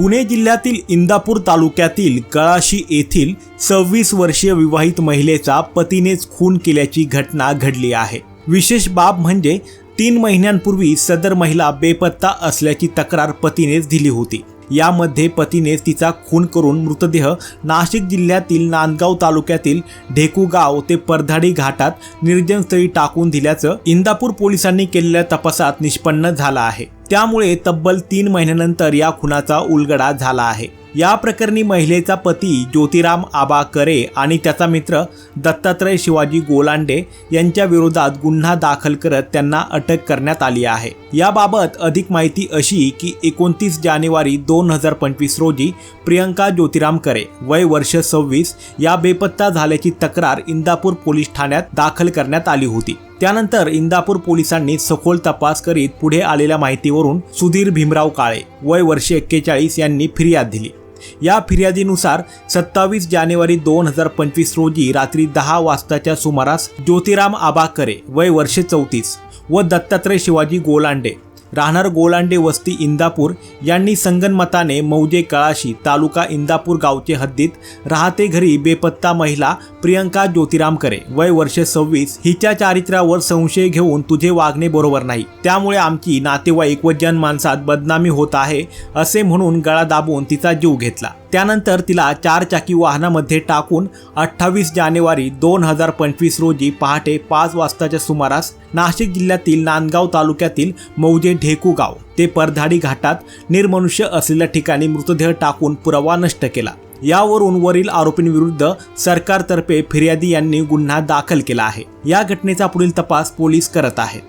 पुणे जिल्ह्यातील इंदापूर तालुक्यातील कळाशी येथील सव्वीस वर्षीय विवाहित महिलेचा पतीनेच खून केल्याची घटना घडली आहे. विशेष बाब म्हणजे तीन महिन्यांपूर्वी सदर महिला बेपत्ता असल्याची तक्रार पतीनेच दिली होती. यामध्ये पतीने तिचा खून करून मृतदेह नाशिक जिल्ह्यातील नांदगाव तालुक्यातील ढेकूगाव ते परधाडी घाटात निर्जनस्थळी टाकून दिल्याचं इंदापूर पोलिसांनी केलेल्या तपासात निष्पन्न झालं आहे. त्यामुळे तब्बल तीन महिन्यानंतर या खुनाचा उलगडा झाला आहे. या प्रकरणी महिलेचा पती ज्योतिराम आबा करे आणि त्याचा मित्र दत्तात्रय शिवाजी गोलांडे यांच्या विरोधात गुन्हा दाखल करत त्यांना अटक करण्यात आली आहे. याबाबत अधिक माहिती अशी की एकोणतीस जानेवारी दोन हजार पंचवीस रोजी प्रियंका ज्योतिराम करे वय वर्ष सव्वीस या बेपत्ता झाल्याची तक्रार इंदापूर पोलीस ठाण्यात दाखल करण्यात आली होती. त्यानंतर इंदापूर पोलिसांनी सखोल तपास करीत पुढे आलेल्या माहितीवरून सुधीर भीमराव काळे वय वर्षे एक्केचाळीस यांनी फिर्याद दिली. या फिर्यादीनुसार सत्तावीस जानेवारी दोन हजार पंचवीस रोजी रात्री दहा वाजताच्या सुमारास ज्योतिराम आबाकरे वय वर्षे चौतीस व दत्तात्रय शिवाजी गोलांडे राहणार गोलांडे वस्ती इंदापूर यांनी संगनमताने मौजे कळाशी तालुका इंदापूर गावचे हद्दीत राहते घरी बेपत्ता महिला प्रियंका ज्योतिराम करे वय वर्ष सव्वीस. हिच्या चारित्र्यावर संशय घेऊन तुझे वागणे बरोबर नाही. त्यामुळे आमची नातेवाईक व जनमानसात बदनामी होत आहे असे म्हणून गळा दाबून तिचा जीव घेतला. त्यानंतर तिला चार चाकी वाहनामध्ये टाकून अठ्ठावीस जानेवारी दोन हजार पंचवीस रोजी पहाटे पाच वाजताच्या सुमारास नाशिक जिल्ह्यातील नांदगाव तालुक्यातील मौजे ढेकूगाव ते परधाडी घाटात निर्मनुष्य असलेल्या ठिकाणी मृतदेह टाकून पुरावा नष्ट केला. यावरून वरील आरोपींविरुद्ध सरकारतर्फे फिर्यादी यांनी गुन्हा दाखल केला आहे. या घटनेचा पुढील तपास पोलीस करत आहेत.